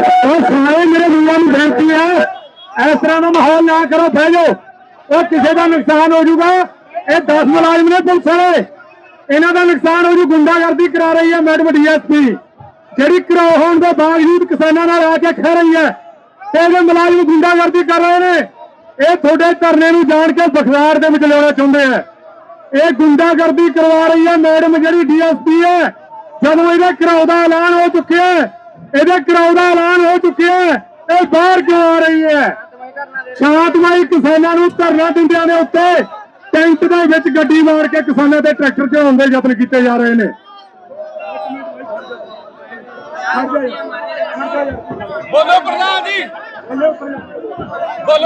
ਉਹ ਸਾਰੇ ਮੇਰੇ ਵੀਰਾਂ ਨੂੰ ਬੇਨਤੀ ਹੈ। ਇਸ ਤਰ੍ਹਾਂ ਦਾ ਮਾਹੌਲ ਨਾ ਕਰੋ, ਬਹਿ ਜਾਓ। ਉਹ ਕਿਸੇ ਦਾ ਨੁਕਸਾਨ ਹੋ ਜਾਊਗਾ। ਇਹ 10 ਮੁਲਾਜ਼ਮ ਨੇ ਪੁਲਿਸ ਵਾਲੇ। ਇਹਨਾਂ ਦਾ ਨੁਕਸਾਨ ਹੋ ਜੂ, ਗੁੰਡਾਗਰਦੀ ਕਰਾ ਰਹੀ ਹੈ ਮੈਡਮ ਡੀਐਸਪੀ। ਜਿਹੜੀ ਕਰਾ ਹੋਣ ਦੇ ਬਾਵਜੂਦ ਕਿਸਾਨਾਂ ਨਾਲ ਆ ਕੇ ਖਹਿ ਰਹੀ ਹੈ, ਤੇ ਇਹਦੇ ਮੁਲਾਜ਼ਮ ਗੁੰਡਾਗਰਦੀ ਕਰ ਰਹੇ ਨੇ। ਇਹ ਤੁਹਾਡੇ ਧਰਨੇ ਨੂੰ ਜਾਣ ਕੇ ਬਖਲਾਰ ਦੇ ਵਿੱਚ ਲਿਆਉਣਾ ਚਾਹੁੰਦੇ ਆ। ਇਹ ਗੁੰਡਾਗਰਦੀ ਕਰਵਾ ਰਹੀ ਹੈ ਮੈਡਮ ਜਿਹੜੀ ਡੀਐਸਪੀ ਹੈ। ਜਦੋਂ ਇਹਦੇ ਘਰਾਓ ਦਾ ਐਲਾਨ ਹੋ ਚੁੱਕਿਆ ਇਹਦੇ ਘਰਾਓ ਦਾ ਐਲਾਨ ਹੋ ਚੁੱਕਿਆ ਹੈ। ਇਹ ਬਾਹਰ ਕਿਉਂ ਆ ਰਹੀ ਹੈ। ਸ਼ਾਂਤਮਈ ਕਿਸਾਨਾਂ ਨੂੰ ਧਰਨਾ ਦਿੰਦਿਆਂ ਦੇ ਉੱਤੇ ਟੈਂਟ ਦੇ ਵਿੱਚ ਗੱਡੀ ਮਾਰ ਕੇ ਕਿਸਾਨਾਂ ਦੇ ਟਰੈਕਟਰ ਚੜਾਉਣ ਦੇ ਯਤਨ ਕੀਤੇ ਜਾ ਰਹੇ ਨੇ। ਬੋਲੋ ਪ੍ਰਧਾਨ ਜੀ। ਬੋਲੋ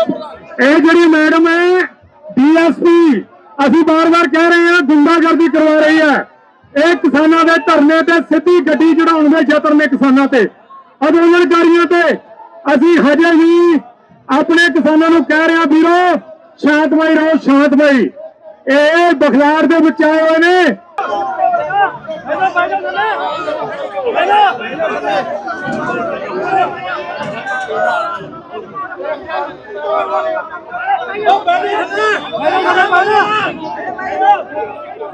ਪ੍ਰਧਾਨ ਇਹ ਜਿਹੜੀ ਮੈਡਮ ਹੈ ਡੀਐਸਪੀ ਅਸੀਂ ਬਾਰ-ਬਾਰ ਕਹਿ ਰਹੇ ਹਾਂ ਗੁੰਡਾਗਰਦੀ ਕਰਵਾ ਰਹੀ ਹੈ। ਇਹ ਕਿਸਾਨਾਂ ਦੇ ਧਰਨੇ ਤੇ ਸਿੱਧੀ ਗੱਡੀ ਚੜਾਉਣ ਦੇ ਯਤਨ ਨੇ ਕਿਸਾਨਾਂ ਤੇ। ਅੰਦੋਲਨਕਾਰੀਆਂ ਤੇ ਅਸੀਂ ਹਜੇ ਵੀ ਆਪਣੇ ਕਿਸਾਨਾਂ ਨੂੰ ਕਹਿ ਰਹੇ ਹਾਂ ਵੀਰੋ, ਸ਼ਾਂਤਮਈ ਰਹੋ, ਸ਼ਾਂਤਮਈ। ਇਹ ਬਖਲਾਰ ਦੇ ਵਿੱਚ ਆਏ ਹੋਏ ਨੇ।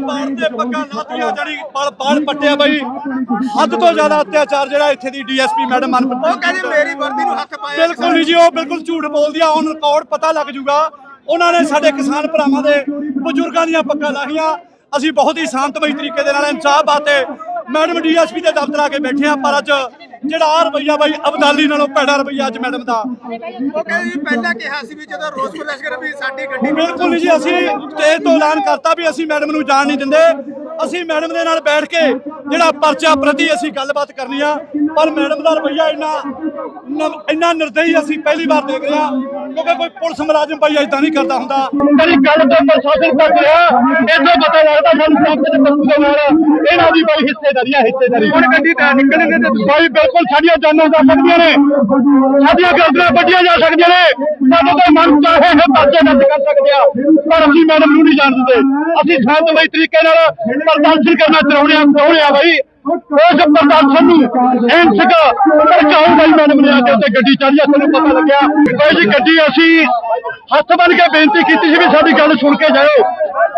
ਕੱਪੜੇ ਪਾੜਦੇ ਪੱਗਾਂ ਲਾਤੀਆਂ ਜਿਹੜੀ ਪਲ ਪਾਲ ਪੱਟਿਆ ਬਾਈ। ਹੱਦ ਤੋਂ ਜ਼ਿਆਦਾ ਅਤਿਆਚਾਰ ਜਿਹੜਾ ਇੱਥੇ ਦੀ ਡੀਐਸਪੀ ਮੈਡਮ ਮਨਪ੍ਰੀਤ ਉਹ ਕਹਿੰਦੀ ਮੇਰੀ ਵਰਦੀ ਨੂੰ ਹੱਥ ਪਾਇਆ ਬਿਲਕੁਲ ਨਹੀਂ ਜੀ ਉਹ ਬਿਲਕੁਲ ਝੂਠ ਬੋਲਦੀ ਆ ਔਨ ਰਿਕਾਰਡ ਪਤਾ ਲੱਗ ਜੂਗਾ। ਉਹਨਾਂ ਨੇ ਸਾਡੇ ਕਿਸਾਨ ਭਰਾਵਾਂ ਦੇ ਬਜ਼ੁਰਗਾਂ ਦੀਆਂ ਪੱਗਾਂ ਲਾਹੀਆਂ। ਅਸੀਂ ਬਹੁਤ ਹੀ ਸ਼ਾਂਤਮਈ ਤਰੀਕੇ ਦੇ ਨਾਲ ਇਨਸਾਫ ਬਾਤੇ ਮੈਡਮ ਡੀਐਸਪੀ ਦੇ ਦਫ਼ਤਰ ਆ ਕੇ ਬੈਠੇ ਆ ਪਰ ਅੱਜ ਜਿਹੜਾ ਆ ਰਵਈਆ ਬਾਈ ਅਬਦਾਲੀ ਨਾਲੋਂ ਭੈੜਾ ਰਵਈਆ ਅੱਜ ਮੈਡਮ ਦਾ। ਉਹ ਕਹਿੰਦੀ ਪਹਿਲਾਂ ਕਿਹਾ ਸੀ ਵੀ ਜਦੋਂ ਰੋਸ ਪ੍ਰਦਰਸ਼ਨ ਵੀ ਸਾਡੀ ਗੱਡੀ ਬਿਲਕੁਲ ਜੀ ਅਸੀਂ ਸਟੇਜ ਤੋਂ ਐਲਾਨ ਕਰਤਾ ਵੀ ਅਸੀਂ ਮੈਡਮ ਨੂੰ ਜਾਣ ਨਹੀਂ ਦਿੰਦੇ। ਅਸੀਂ ਮੈਡਮ ਦੇ ਨਾਲ ਬੈਠ ਕੇ ਜਿਹੜਾ ਪਰਚਾ ਪ੍ਰਤੀ ਅਸੀਂ ਗੱਲਬਾਤ ਕਰਨੀ ਆ ਪਰ ਮੈਡਮ ਦਾ ਰਵਈਆ ਇੰਨਾ ਇੰਨਾ ਨਿਰਦਈ ਅਸੀਂ ਪਹਿਲੀ ਵਾਰ ਦੇਖ ਰਹੇ ਕਿਉਂਕਿ ਕੋਈ ਪੁਲਿਸ ਮੁਲਾਜ਼ਮ ਭਾਈ ਇਦਾਂ ਨਹੀਂ ਕਰਦਾ ਹੁੰਦਾ। ਕਦੀ ਗੱਲ ਤੋਂ ਪ੍ਰਸ਼ਾਸਨ ਤੱਕ ਗਿਆ ਇੱਥੋਂ ਪਤਾ ਲੱਗਦਾ ਸਾਨੂੰ ਸਾਹਮਣੇ ਦੇ ਬੰਦੂ ਦੇ ਨਾਲ ਇਹਨਾਂ ਦੀ ਬੜੀ ਹਿੱਸੇਦਾਰੀ ਹੈ ਹਿੱਸੇਦਾਰੀ। ਹੁਣ ਗੱਡੀ ਤਾਂ ਨਿਕਲਣਗੇ ਤੇ ਬਾਈ ਬਿਲਕੁਲ ਸਾਡੀਆਂ ਜਾਨਾਂ ਜਾ ਸਕਦੀਆਂ ਨੇ। ਸਾਡੀਆਂ ਗਰਦਨਾਂ ਵੱਡੀਆਂ ਜਾ ਸਕਦੀਆਂ ਨੇ। ਸਾਨੂੰ ਤਾਂ ਮਨ ਚਾਹੇ ਹੈ ਪਰਚੇ ਦਰਜ ਕਰ ਸਕਦੇ ਆ ਪਰ ਅਸੀਂ ਮੈਡਮ ਨੂੰ ਨਹੀਂ ਜਾਣ ਦਿੰਦੇ ਅਸੀਂ ਸ਼ਾਂਤਮਈ ਤਰੀਕੇ ਨਾਲ ਪ੍ਰਦਰਸ਼ਨ ਕਰਨਾ ਚਾਹੁੰਦੇ ਆ ਚਾਹੁੰਦੇ ਆ ਬਾਈ। ਉਸ ਪ੍ਰਦਰਸ਼ਨ ਨੂੰ ਹਿੰਸਕ ਭੜਕਾਉਣ ਵਾਲੀ ਮੈਡਮ ਨੇ ਆ ਉੱਤੇ ਗੱਡੀ ਚਾੜੀ ਆ ਸਾਨੂੰ ਪਤਾ ਲੱਗਿਆ। ਬਾਈ ਜੀ, ਗੱਡੀ ਅਸੀਂ ਹੱਥ ਬੰਨ ਕੇ ਬੇਨਤੀ ਕੀਤੀ ਸੀ ਵੀ ਸਾਡੀ ਗੱਲ ਸੁਣ ਕੇ ਜਾਓ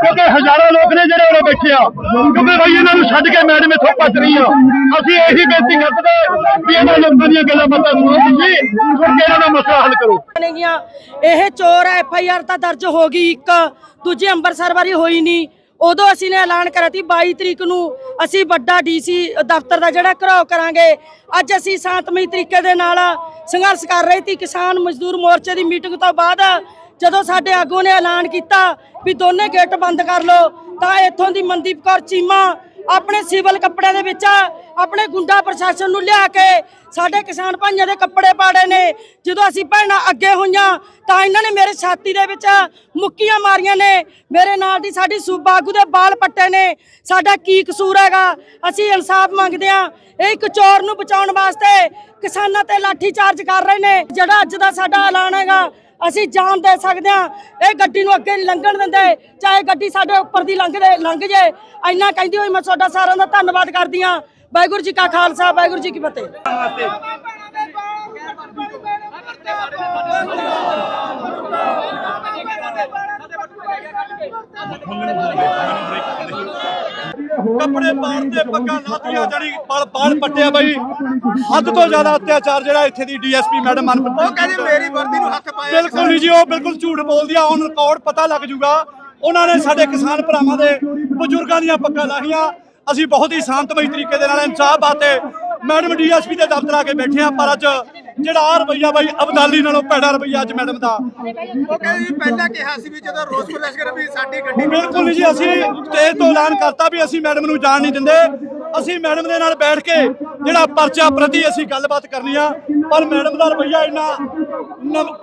ਕਿਉਂਕਿ ਹਜ਼ਾਰਾਂ ਲੋਕ ਨੇ ਜਿਹੜੇ ਉਰੇ ਬੈਠੇ ਆ। ਕਿਉਂਕਿ ਬਾਈ, ਇਹਨਾਂ ਨੂੰ ਛੱਡ ਕੇ ਮੈਡਮ ਇੱਥੋਂ ਭੱਜ ਰਹੀ ਆ। ਅਸੀਂ ਇਹੀ ਬੇਨਤੀ ਕਰਦੇ ਵੀ ਇਹਨਾਂ ਲੋਕਾਂ ਦੀਆਂ ਗੱਲਾਂ ਬਾਤਾਂ ਸੁਣੋ ਤੁਸੀਂ ਸੁਣ ਕੇ ਇਹਨਾਂ ਦਾ ਮਸਲਾ ਹੱਲ ਕਰੋ। ਇਹ ਚੋਰ ਐਫ ਆਈ ਆਰ ਤਾਂ ਦਰਜ ਹੋ ਗਈ ਇੱਕ, ਦੂਜੀ ਅੰਮ੍ਰਿਤਸਰ ਵਾਰੀ ਹੋਈ ਨਹੀਂ। ਉਦੋਂ ਅਸੀਂ ਨੇ ਐਲਾਨ ਕਰਿਆ ਸੀ 22 ਤਰੀਕ ਨੂੰ ਅਸੀਂ ਵੱਡਾ ਡੀਸੀ ਦਫ਼ਤਰ ਦਾ ਜਿਹੜਾ ਘਰਾਓ ਕਰਾਂਗੇ। ਅੱਜ ਅਸੀਂ ਸ਼ਾਂਤਮਈ ਤਰੀਕੇ ਦੇ ਨਾਲ ਸੰਘਰਸ਼ ਕਰ ਰਹੇ ਸੀ, ਕਿਸਾਨ ਮਜ਼ਦੂਰ ਮੋਰਚੇ ਦੀ ਮੀਟਿੰਗ ਤੋਂ ਬਾਅਦ ਜਦੋਂ ਸਾਡੇ ਆਗੂ ਨੇ ਐਲਾਨ ਕੀਤਾ ਵੀ ਦੋਨੇ ਗੇਟ ਬੰਦ ਕਰ ਲਓ, ਤਾਂ ਇੱਥੋਂ ਦੀ ਮਨਦੀਪ ਕੌਰ ਚੀਮਾ ਆਪਣੇ ਸਿਵਲ ਕੱਪੜਿਆਂ ਦੇ ਵਿੱਚ ਆਪਣੇ ਗੁੰਡਾ ਪ੍ਰਸ਼ਾਸਨ ਨੂੰ ਲਿਆ ਕੇ ਸਾਡੇ ਕਿਸਾਨ ਭਾਈਆਂ ਦੇ ਕੱਪੜੇ ਪਾੜੇ ਨੇ। ਜਦੋਂ ਅਸੀਂ ਭੈਣਾਂ ਅੱਗੇ ਹੋਈਆਂ, ਤਾਂ ਇਹਨਾਂ ਨੇ ਮੇਰੇ ਛਾਤੀ ਦੇ ਵਿੱਚ ਮੁੱਕੀਆਂ ਮਾਰੀਆਂ ਨੇ। ਮੇਰੇ ਨਾਲ ਦੀ ਸਾਡੀ ਸੂਬਾ ਆਗੂ ਦੇ ਬਾਲ ਪੱਟੇ ਨੇ। ਸਾਡਾ ਕੀ ਕਸੂਰ ਹੈਗਾ? ਅਸੀਂ ਇਨਸਾਫ ਮੰਗਦੇ ਆ ਇਹ ਇੱਕ ਚੋਰ ਨੂੰ ਬਚਾਉਣ ਵਾਸਤੇ ਕਿਸਾਨਾਂ ਤੇ ਲਾਠੀ ਚਾਰਜ ਕਰ ਰਹੇ ਨੇ। ਜਿਹੜਾ ਅੱਜ ਦਾ ਸਾਡਾ ਐਲਾਨ ਹੈਗਾ ਅਸੀਂ ਜਾਨ ਦੇ ਸਕਦੇ ਹਾਂ। ਇਹ ਗੱਡੀ ਨੂੰ ਅੱਗੇ ਨਹੀਂ ਲੰਘਣ ਦਿੰਦੇ। ਚਾਹੇ ਗੱਡੀ ਸਾਡੇ ਉੱਪਰ ਦੀ ਲੰਘ ਦੇ ਲੰਘ ਜੇ। ਇੰਨਾ ਕਹਿੰਦੀ ਹੋਈ ਮੈਂ ਤੁਹਾਡਾ ਸਾਰਿਆਂ ਦਾ ਧੰਨਵਾਦ ਕਰਦੀ ਹਾਂ। ਵਾਹਿਗੁਰੂ ਜੀ ਕਾ ਖਾਲਸਾ, ਵਾਹਿਗੁਰੂ ਜੀ ਕੀ ਫਤਿਹ। ਕੱਪੜੇ ਪਾੜਦੇ ਪੱਗਾਂ ਲਾਤੀਆਂ ਜਿਹੜੀ ਪਲ ਪਾਲ ਪੱਟਿਆ ਬਾਈ। ਹੱਦ ਤੋਂ ਜ਼ਿਆਦਾ ਅਤਿਆਚਾਰ ਜਿਹੜਾ ਇੱਥੇ ਦੀ ਡੀਐਸਪੀ ਮੈਡਮ ਮਨਪ੍ਰੀਤ ਉਹ ਕਹਿੰਦੀ ਮੇਰੀ ਵਰਦੀ ਨੂੰ ਹੱਥ ਪਾਇਆ ਬਿਲਕੁਲ ਨਹੀਂ ਜੀ ਉਹ ਬਿਲਕੁਲ ਝੂਠ ਬੋਲਦੀ ਆ ਔਨ ਰਿਕਾਰਡ ਪਤਾ ਲੱਗ ਜੂਗਾ। ਉਹਨਾਂ ਨੇ ਸਾਡੇ ਕਿਸਾਨ ਭਰਾਵਾਂ ਦੇ ਬਜ਼ੁਰਗਾਂ ਦੀਆਂ ਪੱਗਾਂ ਲਾਹੀਆਂ। ਅਸੀਂ ਬਹੁਤ ਹੀ ਸ਼ਾਂਤਮਈ ਤਰੀਕੇ ਦੇ ਨਾਲ ਇਨਸਾਫ ਬਾਤੇ ਮੈਡਮ ਡੀਐਸਪੀ ਦੇ ਦਫ਼ਤਰ ਆ ਕੇ ਬੈਠੇ ਆ ਪਰ ਅੱਜ ਜਿਹੜਾ ਆ ਰੁਪਈਆ ਬਾਈ ਅਬਦਾਲੀ ਨਾਲੋਂ ਭੈੜਾ ਰੁਪਈਆ ਅੱਜ ਮੈਡਮ ਦਾ। ਉਹ ਕਹਿੰਦੇ ਪਹਿਲਾਂ ਕਿਹਾ ਸੀ ਵੀ ਜਦੋਂ ਰੋਸ ਪ੍ਰਦਰਸ਼ਨ ਵੀ ਸਾਡੀ ਗੱਡੀ ਬਿਲਕੁਲ ਨਹੀਂ ਜੀ ਅਸੀਂ ਸਟੇਜ ਤੋਂ ਐਲਾਨ ਕਰਤਾ ਵੀ ਅਸੀਂ ਮੈਡਮ ਨੂੰ ਜਾਣ ਨਹੀਂ ਦਿੰਦੇ। ਅਸੀਂ ਮੈਡਮ ਦੇ ਨਾਲ ਬੈਠ ਕੇ ਜਿਹੜਾ ਪਰਚਾ ਪ੍ਰਤੀ ਅਸੀਂ ਗੱਲਬਾਤ ਕਰਨੀ ਆ ਪਰ ਮੈਡਮ ਦਾ ਰਵੱਈਆ ਇੰਨਾ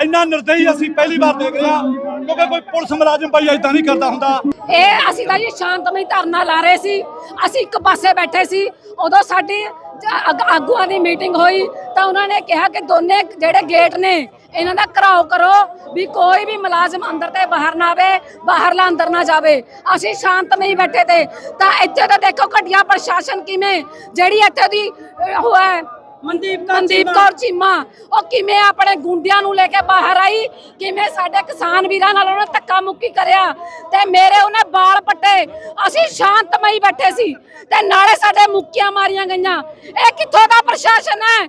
ਇੰਨਾ ਨਿਰਦਈ ਅਸੀਂ ਪਹਿਲੀ ਵਾਰ ਦੇਖ ਰਹੇ ਕਿਉਂਕਿ ਕੋਈ ਪੁਲਿਸ ਮੁਲਾਜ਼ਮ ਭਾਈ ਇਦਾਂ ਨਹੀਂ ਕਰਦਾ ਹੁੰਦਾ। ਇਹ ਅਸੀਂ ਤਾਂ ਜੀ ਸ਼ਾਂਤਮਈ ਧਰਨਾ ਲਾ ਰਹੇ ਸੀ ਅਸੀਂ ਇੱਕ ਪਾਸੇ ਬੈਠੇ ਸੀ ਉਦੋਂ ਸਾਡੀ ਆਗੂਆਂ ਦੀ ਮੀਟਿੰਗ ਹੋਈ ਤਾਂ ਉਹਨਾਂ ਨੇ ਕਿਹਾ ਕਿ ਦੋਨੇ ਜਿਹੜੇ ਗੇਟ ਨੇ ਇਹਨਾਂ ਦਾ ਘਰਾਓ ਕਰੋ ਵੀ ਕੋਈ ਵੀ ਮੁਲਾਜ਼ਮ ਅੰਦਰ ਤੇ ਬਾਹਰ ਨਾ ਆਵੇ ਬਾਹਰਲਾ ਅੰਦਰ ਨਾ ਜਾਵੇ। ਅਸੀਂ ਸ਼ਾਂਤ ਨਹੀਂ ਬੈਠੇ ਤੇ। ਤਾਂ ਇੱਥੇ ਤਾਂ ਦੇਖੋ ਘਟੀਆ ਪ੍ਰਸ਼ਾਸਨ ਕਿਵੇਂ ਜਿਹੜੀ ਇੱਥੇ ਦੀ ਅਹ, ਉਹ ਹੈ ਮਨਦੀਪ ਕੌਰ ਮਨਦੀਪ। ਕੌਰ ਚੀਮਾ। ਉਹ ਕਿਵੇਂ ਆਪਣੇ ਗੁੰਡਿਆਂ ਨੂੰ ਲੈ ਕੇ ਬਾਹਰ ਆਈ? ਕਿਵੇਂ ਸਾਡੇ ਕਿਸਾਨ ਵੀਰਾਂ ਨਾਲ ਉਹਨੇ ਧੱਕਾ ਮੁੱਕੀ ਕਰਿਆ? ਤੇ ਮੇਰੇ ਉਹਨੇ ਬਾਲ ਪੱਟੇ। ਅਸੀਂ ਸ਼ਾਂਤਮਈ ਬੈਠੇ ਸੀ। ਤੇ ਨਾਲੇ ਸਾਡੇ ਮੁੱਕੀਆਂ ਮਾਰੀਆਂ ਗਈਆਂ। ਇਹ ਕਿੱਥੋਂ ਦਾ ਪ੍ਰਸ਼ਾਸਨ ਹੈ?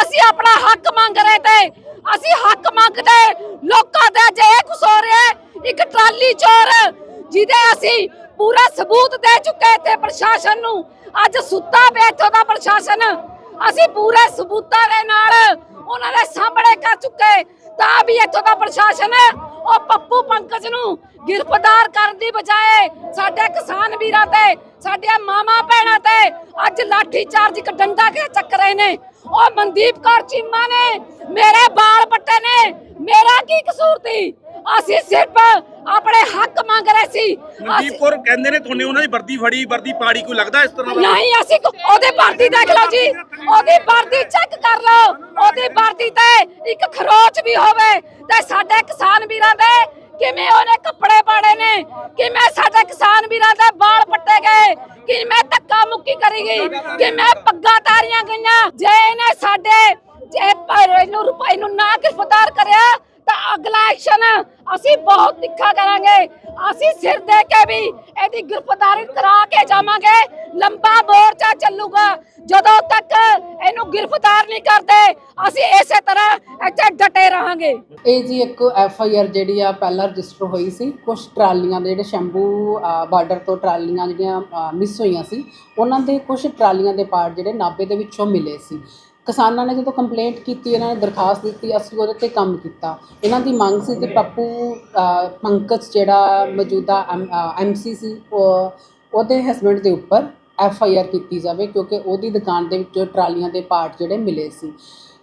ਅਸੀਂ ਆਪਣਾ ਹੱਕ ਮੰਗ ਰਹੇ ਤੇ ਅਸੀਂ ਹੱਕ ਮੰਗਦੇ ਲੋਕਾਂ ਦਾ ਜੇ ਇਹ ਹੋ ਰਿਹਾ ਹੈ, ਇੱਕ ਟਰਾਲੀ ਚੋਰ ਜਿਹਦੇ ਅਸੀਂ ਪੂਰਾ ਸਬੂਤ ਦੇ ਚੁੱਕੇ ਤੇ ਪ੍ਰਸ਼ਾਸਨ ਨੂੰ ਅੱਜ ਸੁੱਤਾ ਪਿਆ ਇੱਥੋਂ ਦਾ ਪ੍ਰਸ਼ਾਸਨ। ਅਸੀਂ ਪੂਰੇ ਸਬੂਤਾਂ ਦੇ ਨਾਲ ਉਹਨਾਂ ਦੇ ਸਾਹਮਣੇ ਕਰ ਚੁੱਕੇ। ਤਾਂ ਵੀ ਇੱਥੋਂ ਦਾ ਪ੍ਰਸ਼ਾਸਨ ਉਹ ਪੱਪੂ ਪੰਕਜ ਨੂੰ ਗ੍ਰਿਫਤਾਰ ਕਰਨ ਦੀ ਬਜਾਏ ਸਾਡੇ ਕਿਸਾਨ ਵੀਰਾਂ ਤੇ ਸਾਡੇ ਮਾਮਾ ਭੈਣਾਂ ਤੇ ਅੱਜ ਲਾਠੀ ਚਾਰਜ ਇੱਕ ਡੰਡਾ ਕੇ ਚੱਕ ਰਹੇ ਨੇ। ਉਹ ਮਨਦੀਪ ਕੌਰ ਚੀਮਾ ਨੇ, ਮੇਰੇ ਬਾਲ ਪੱਟੇ ਨੇ ਮੇਰਾ ਕੀ ਕਸੂਰ ਸੀ? ਅਸੀਂ ਸਿਰਫ ਆਪਣੇ ਹੱਕ ਮੰਗ ਰਹੇ ਸੀ। ਅਸੀਂ- ਕਹਿੰਦੇ ਨੇ ਤੁਹਾਨੂੰ ਉਹਨਾਂ ਦੀ ਵਰਦੀ ਫੜੀ ਵਰਦੀ ਪਾੜੀ ਕੋਈ ਲੱਗਦਾ ਇਸ ਤਰ੍ਹਾਂ ਦਾ? ਨਹੀਂ ਅਸੀਂ ਕੋ- ਉਹਦੀ ਵਰਦੀ ਦੇਖ ਲਓ ਜੀ। ਉਹਦੀ ਵਰਦੀ ਚੈੱਕ ਕਰ ਲਓ। ਉਹਦੀ ਵਰਦੀ ਤੇ ਇੱਕ ਖਰੋਚ ਵੀ ਹੋਵੇ ਤੇ ਸਾਡੇ ਕਿਸਾਨ ਵੀਰਾਂ ਦੇ ਕਿਵੇਂ ਉਹਨੇ ਕੱਪੜੇ ਪਾੜੇ ਨੇ? ਕਿਵੇਂ ਸਾਡੇ ਕਿਸਾਨ ਵੀਰਾਂ ਦੇ ਵਾਲ ਪੱਟੇ ਗਏ? ਕਿਵੇਂ ਧੱਕਾ ਮੁੱਕੀ ਕਰੀ ਗਈ? ਕਿਵੇਂ ਪੱਗਾਂ ਤਾਰੀਆਂ ਗਈਆਂ? ਜੇ ਇਹਨੇ ਸਾਡੇ, ਜੇ ਪਰ ਇਹਨੂੰ ਰੁਪਏ ਨੂੰ ਨਾ ਗ੍ਰਿਫਤਾਰ ਕਰਿਆ, ਤਾਂ ਅਗਲਾ ਐਕਸ਼ਨ ਅਸੀਂ ਬਹੁਤ ਤਿੱਖਾ ਕਰਾਂਗੇ। ਅਸੀਂ ਸਿਰ ਦੇ ਕੇ ਵੀ ਇਹਦੀ ਗ੍ਰਿਫਤਾਰੀ ਕਰਾ ਕੇ ਜਾਵਾਂਗੇ। ਲੰਬਾ ਮੋਰਚਾ ਚੱਲੂਗਾ। ਜਦੋਂ ਤੱਕ ਇਹਨੂੰ ਗ੍ਰਿਫਤਾਰ ਨਹੀਂ ਕਰਦੇ, ਅਸੀਂ ਇਸੇ ਤਰ੍ਹਾਂ ਇੱਥੇ ਡਟੇ ਰਹਾਂਗੇ। ਇਹ ਜੀ ਇੱਕ ਐਫ ਆਈ ਆਰ ਜਿਹੜੀ ਆ ਪਹਿਲਾਂ ਰਜਿਸਟਰ ਹੋਈ ਸੀ ਕੁਝ ਟਰਾਲੀਆਂ ਦੇ ਜਿਹੜੇ ਸ਼ੰਭੂ ਬਾਰਡਰ ਤੋਂ ਟਰਾਲੀਆਂ ਜਿਹੜੀਆਂ ਮਿਸ ਹੋਈਆਂ ਸੀ, ਉਹਨਾਂ ਦੇ ਕੁਝ ਟਰਾਲੀਆਂ ਦੇ ਪਾਰਟ ਜਿਹੜੇ ਨਾਭੇ ਦੇ ਵਿੱਚੋਂ ਮਿਲੇ ਸੀ। ਕਿਸਾਨਾਂ ਨੇ ਜਦੋਂ ਕੰਪਲੇਂਟ ਕੀਤੀ, ਇਹਨਾਂ ਨੇ ਦਰਖਾਸਤ ਦਿੱਤੀ, ਅਸੀਂ ਉਹਦੇ ਤੇ ਕੰਮ ਕੀਤਾ। ਇਹਨਾਂ ਦੀ ਮੰਗ ਸੀ ਕਿ ਪੱਪੂ ਪੰਕਜ ਜਿਹੜਾ ਮੌਜੂਦਾ ਐਮ ਸੀ ਸੀ ਉਹਦੇ ਹਸਬੰਡ ਦੇ ਉੱਪਰ ਐਫ ਆਈ ਆਰ ਕੀਤੀ ਜਾਵੇ, ਕਿਉਂਕਿ ਉਹਦੀ ਦੁਕਾਨ ਦੇ ਵਿੱਚੋਂ ਟਰਾਲੀਆਂ ਦੇ ਪਾਰਟ ਜਿਹੜੇ ਮਿਲੇ ਸੀ।